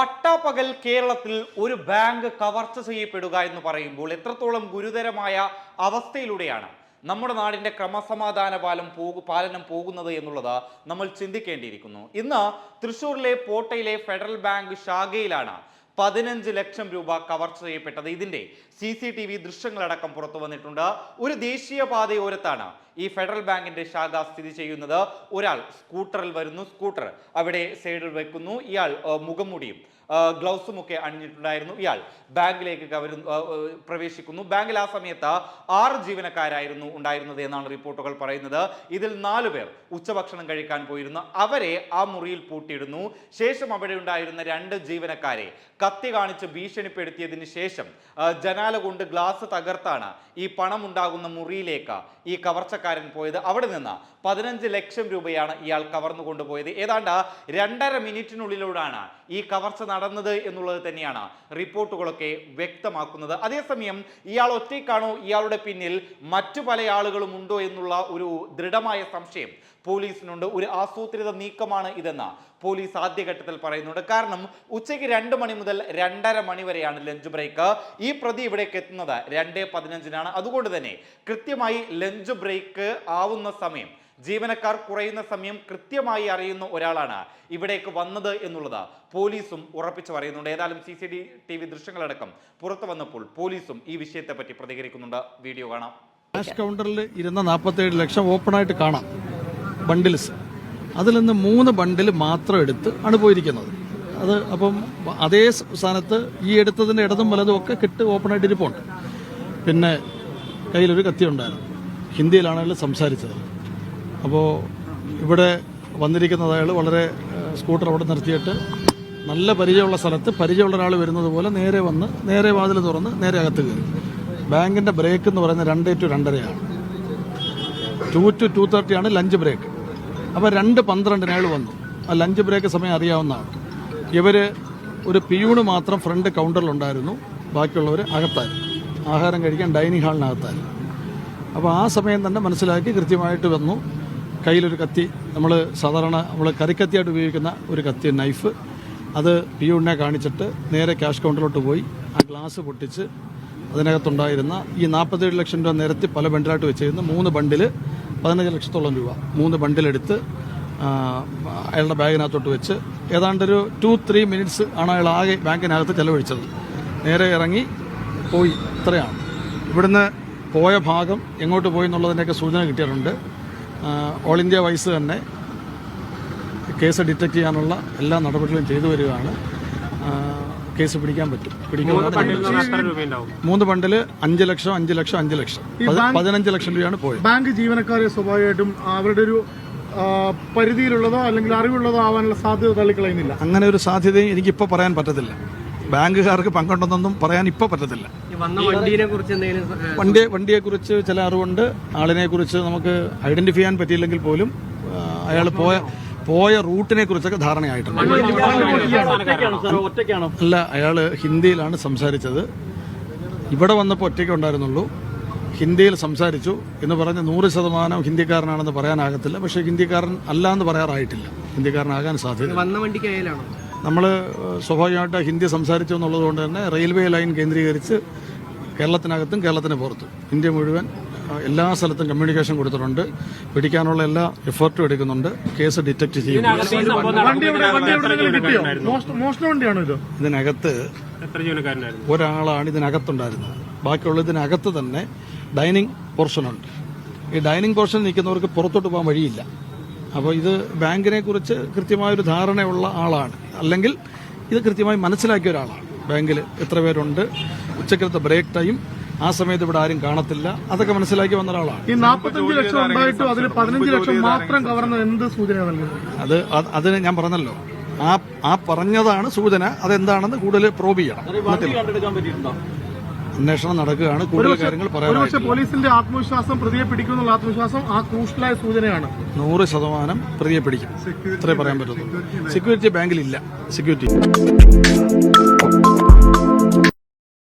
പട്ടാപ്പകൽ കേരളത്തിൽ ഒരു ബാങ്ക് കവർച്ച ചെയ്യപ്പെടുക എന്ന് പറയുമ്പോൾ എത്രത്തോളം ഗുരുതരമായ അവസ്ഥയിലൂടെയാണ് നമ്മുടെ നാടിന്റെ ക്രമസമാധാന പാലം പോകു പാലനം പോകുന്നത് എന്നുള്ളത് നമ്മൾ ചിന്തിക്കേണ്ടിയിരിക്കുന്നു. ഇന്ന് തൃശ്ശൂരിലെ പോട്ടയിലെ ഫെഡറൽ ബാങ്ക് ശാഖയിലാണ് പതിനഞ്ച് ലക്ഷം രൂപ കവർച്ച ചെയ്യപ്പെട്ടത് ഇതിന്റെ സി സി ടി വി ദൃശ്യങ്ങളടക്കം പുറത്തു വന്നിട്ടുണ്ട്. ഒരു ദേശീയ പാതയോരത്താണ് ഈ ഫെഡറൽ ബാങ്കിന്റെ ശാഖ സ്ഥിതി ചെയ്യുന്നത്. ഒരാൾ സ്കൂട്ടറിൽ വരുന്നു. സ്കൂട്ടർ അവിടെ സൈഡിൽ വെക്കുന്നു. ഇയാൾ മുഖംമൂടിയും ഗ്ലൗസും ഒക്കെ അണിഞ്ഞിട്ടുണ്ടായിരുന്നു. ഇയാൾ ബാങ്കിലേക്ക് ആ, പ്രവേശിക്കുന്നു. ബാങ്കിൽ ആ സമയത്ത് ആറ് ജീവനക്കാരായിരുന്നു ഉണ്ടായിരുന്നത് എന്നാണ് റിപ്പോർട്ടുകൾ പറയുന്നത്. ഇതിൽ നാലു പേർ ഉച്ചഭക്ഷണം കഴിക്കാൻ പോയിരുന്നു. അവരെ ആ മുറിയിൽ പൂട്ടിയിടുന്നു. ശേഷം അവിടെ ഉണ്ടായിരുന്ന രണ്ട് ജീവനക്കാരെ കത്തി കാണിച്ച് ഭീഷണിപ്പെടുത്തിയതിന് ശേഷം ജനാല കൊണ്ട് ഗ്ലാസ് തകർത്താണ് ഈ പണം ഉണ്ടാകുന്ന മുറിയിലേക്ക് ഈ കവർച്ചക്കാരൻ പോയത്. അവിടെ നിന്ന് പതിനഞ്ച് ലക്ഷം രൂപയാണ് ഇയാൾ കവർന്നു കൊണ്ടുപോയത് ഏതാണ്ട് രണ്ടര മിനിറ്റിനുള്ളിലൂടെയാണ് ഈ കവർച്ച നടന്നത് എന്നുള്ളത് തന്നെയാണ് റിപ്പോർട്ടുകളൊക്കെ വ്യക്തമാക്കുന്നത്. അതേസമയം ഇയാൾ ഒറ്റയ്ക്കാണോ? ഇയാളുടെ പിന്നിൽ മറ്റു പല ആളുകളും ഉണ്ടോ എന്നുള്ള ഒരു ദൃഢമായ സംശയം പോലീസിനുണ്ട്. ഒരു ആസൂത്രിത നീക്കമാണ് ഇതെന്ന് പോലീസ് ആദ്യഘട്ടത്തിൽ പറയുന്നുണ്ട്. കാരണം ഉച്ചയ്ക്ക് രണ്ട് മണി മുതൽ രണ്ടര മണി വരെയാണ് ലഞ്ച് ബ്രേക്ക്. ഈ പ്രതി ഇവിടേക്ക് എത്തുന്നത് രണ്ട് പതിനഞ്ചിനാണ്. അതുകൊണ്ട് തന്നെ കൃത്യമായി ലഞ്ച് ബ്രേക്ക് ആവുന്ന സമയം ജീവനക്കാർ കുറയുന്ന സമയം കൃത്യമായി അറിയുന്ന ഒരാളാണ് ഇവിടേക്ക് വന്നത് എന്നുള്ളത് പോലീസും ഉറപ്പിച്ചു പറയുന്നുണ്ട്. ഏതായാലും C C T T V ദൃശ്യങ്ങളടക്കം പുറത്തു വന്നപ്പോൾ പോലീസും ഈ വിഷയത്തെ പറ്റി പ്രതികരിക്കുന്നുണ്ട്. വീഡിയോ കാണാം. ക്യാഷ് കൗണ്ടറിൽ ഇരുന്ന നാൽപ്പത്തേഴ് ലക്ഷം ഓപ്പൺ ആയിട്ട് കാണാം ബണ്ടിൽസ് അതിൽ നിന്ന് മൂന്ന് ബണ്ടിൽ മാത്രം എടുത്ത് ആണ് പോയിരിക്കുന്നത്. അത് അപ്പം അതേ സ്ഥാനത്ത് ഈ എടുത്തതിന്റെ ഇടതും വലതും ഒക്കെ കിട്ട് ഓപ്പൺ ആയിട്ട് ഇരിപ്പുണ്ട്. പിന്നെ കയ്യിലൊരു കത്തി ഉണ്ടായിരുന്നു ഹിന്ദിയിലാണെങ്കിൽ സംസാരിച്ചത്. അപ്പോൾ ഇവിടെ വന്നിരിക്കുന്നത് അയാൾ വളരെ സ്കൂട്ടർ അവിടെ നിർത്തിയിട്ട് നല്ല പരിചയമുള്ള സ്ഥലത്ത് പരിചയമുള്ള ഒരാൾ വരുന്നത് പോലെ നേരെ വന്ന് നേരെ വാതിൽ തുറന്ന് നേരെ അകത്ത് കയറി. ബാങ്കിന്റെ ബ്രേക്ക് എന്ന് പറയുന്നത് രണ്ട് ടു രണ്ടരയാണ്. ടു ടു ടു തേർട്ടിയാണ് ലഞ്ച് ബ്രേക്ക്. അപ്പോൾ രണ്ട് പന്ത്രണ്ടിന് അയാൾ വന്നു. ആ ലഞ്ച് ബ്രേക്ക് സമയം അറിയാവുന്നതാണ്. ഇവർ ഒരു പിയൂണ് മാത്രം ഫ്രണ്ട് കൗണ്ടറിലുണ്ടായിരുന്നു. ബാക്കിയുള്ളവർ അകത്തായിരുന്നു. ആഹാരം കഴിക്കാൻ ഡൈനിങ് ഹാളിനകത്തായിരുന്നു. അപ്പോൾ ആ സമയം തന്നെ മനസ്സിലാക്കി കൃത്യമായിട്ട് വന്നു. കയ്യിലൊരു കത്തി നമ്മൾ സാധാരണ നമ്മൾ കറിക്കത്തിയായിട്ട് ഉപയോഗിക്കുന്ന ഒരു കത്തി നൈഫ് അത് പിയൂണിനെ കാണിച്ചിട്ട് നേരെ ക്യാഷ് കൗണ്ടറിലോട്ട് പോയി ആ ഗ്ലാസ് പൊട്ടിച്ച് അതിനകത്തുണ്ടായിരുന്ന ഈ നാൽപ്പത്തേഴ് ലക്ഷം രൂപ നിരത്തി പല ബണ്ടിലായിട്ട് വെച്ചിരുന്ന. മൂന്ന് ബണ്ടിൽ പതിനഞ്ച് ലക്ഷത്തോളം രൂപ. മൂന്ന് ബണ്ടിലെടുത്ത് അയാളുടെ ബാഗിനകത്തോട്ട് വെച്ച് ഏതാണ്ട് ഒരു ടു ത്രീ മിനിറ്റ്സ് ആണ് അയാൾ ആകെ ബാങ്കിനകത്ത് ചെലവഴിച്ചത്. നേരെ ഇറങ്ങി പോയി. ഇത്രയാണ്. ഇവിടുന്ന് പോയ ഭാഗം എങ്ങോട്ട് പോയി എന്നുള്ളതിന്റെയൊക്കെ സൂചന കിട്ടിയിട്ടുണ്ട്. ഓൾ ഇന്ത്യ വൈസ് തന്നെ കേസ് ഡിറ്റക്ട് ചെയ്യാനുള്ള എല്ലാ നടപടികളും ചെയ്തു വരികയാണ്. കേസ് പിടിക്കാൻ പറ്റും. മൂന്ന് ബണ്ടിൽ അഞ്ച് ലക്ഷം അഞ്ച് ലക്ഷം അഞ്ച് ലക്ഷം. പതി- പതിനഞ്ച് ലക്ഷം രൂപയാണ് പോയത്. ബാങ്ക് ജീവനക്കാരെ സ്വാഭാവികമായിട്ടും അവരുടെ ഒരു പരിധിയിലുള്ളതോ അല്ലെങ്കിൽ അറിവുള്ളതോ ആവാനുള്ള സാധ്യത തള്ളിക്കളയുന്നില്ല. അങ്ങനെ ഒരു സാധ്യതയും എനിക്കിപ്പോൾ പറയാൻ പറ്റത്തില്ല. ബാങ്കുകാർക്ക് പങ്കുണ്ടെന്നൊന്നും പറയാൻ ഇപ്പോൾ പറ്റത്തില്ല. വണ്ടി വണ്ടിയെക്കുറിച്ച് ചില അറിവുണ്ട്. ആളിനെ കുറിച്ച് നമുക്ക് ഐഡന്റിഫൈ ചെയ്യാൻ പറ്റിയില്ലെങ്കിൽ പോലും അയാൾ പോയ പോയ റൂട്ടിനെ കുറിച്ചൊക്കെ ധാരണയായിട്ടുണ്ട് അല്ല അയാൾ ഹിന്ദിയിലാണ് സംസാരിച്ചത്. ഇവിടെ വന്നപ്പോൾ ഒറ്റയ്ക്ക് ഉണ്ടായിരുന്നുള്ളൂ. ഹിന്ദിയിൽ സംസാരിച്ചു എന്ന് പറഞ്ഞ് നൂറ് ശതമാനം ഹിന്ദിക്കാരനാണെന്ന് പറയാനാകത്തില്ല. പക്ഷേ ഹിന്ദിക്കാരൻ അല്ല എന്ന് പറയാറായിട്ടില്ല. ഹിന്ദിക്കാരനാകാൻ സാധ്യത വന്ന വണ്ടിക്ക് നമ്മൾ സ്വാഭാവികമായിട്ട് ഹിന്ദി സംസാരിച്ചു എന്നുള്ളതുകൊണ്ട് തന്നെ റെയിൽവേ ലൈൻ കേന്ദ്രീകരിച്ച് കേരളത്തിനകത്തും കേരളത്തിന് പുറത്തും ഇന്ത്യ മുഴുവൻ എല്ലാ സ്ഥലത്തും കമ്മ്യൂണിക്കേഷൻ കൊടുത്തിട്ടുണ്ട്. പിടിക്കാനുള്ള എല്ലാ എഫേർട്ടും എടുക്കുന്നുണ്ട്. കേസ് ഡിറ്റക്ട് ചെയ്യും. വണ്ടി എവിടെ വണ്ടി എവിടെ നിന്ന് കിട്ടിയോ? മോഷണ- മോഷണ വണ്ടിയാണോ ഇത്? ഇതിനകത്ത് ഒരാളാണ് ഇതിനകത്തുണ്ടായിരുന്നത്. ബാക്കിയുള്ള ഇതിനകത്ത് തന്നെ ഡൈനിങ് പോർഷനുണ്ട്. ഈ ഡൈനിങ് പോർഷൻ നിൽക്കുന്നവർക്ക് പുറത്തോട്ട് പോകാൻ വഴിയില്ല. അപ്പോൾ ഇത് ബാങ്കിനെ കുറിച്ച് കൃത്യമായൊരു ധാരണയുള്ള ആളാണ്. അല്ലെങ്കിൽ ഇത് കൃത്യമായി മനസ്സിലാക്കിയ ഒരാളാണ്. ബാങ്കിൽ എത്ര പേരുണ്ട് ഉച്ചക്കലത്തെ ബ്രേക്ക് ടൈം ആ സമയത്ത് ഇവിടെ ആരും കാണത്തില്ല. അതൊക്കെ മനസ്സിലാക്കി വന്ന ഒരാളാണ്. ഈ നാൽപ്പത്തഞ്ച് ലക്ഷം ഉണ്ടായിട്ടും അതിൽ പതിനഞ്ച് ലക്ഷം മാത്രം കവർന്നത് എന്ത് സൂചന അത് അത് അതിന് ഞാൻ പറഞ്ഞല്ലോ. ആ ആ പറഞ്ഞതാണ് സൂചന. അതെന്താണെന്ന് കൂടുതൽ പ്രോബ് ചെയ്യണം. അന്വേഷണം നടക്കുകയാണ്. കൂടുതൽ കാര്യങ്ങൾ പറയാൻ പോലീസിന്റെ ആത്മവിശ്വാസം പ്രതിയെ പിടിക്കുമെന്നുള്ള ആത്മവിശ്വാസം ആ ക്രൂഷ്യലായ സൂചനയാണ്. നൂറ് ശതമാനം പ്രതിയെ പിടിക്കും. ഇത്രേ പറയാൻ പറ്റുള്ളൂ സെക്യൂരിറ്റി ബാങ്കിലില്ല സെക്യൂരിറ്റി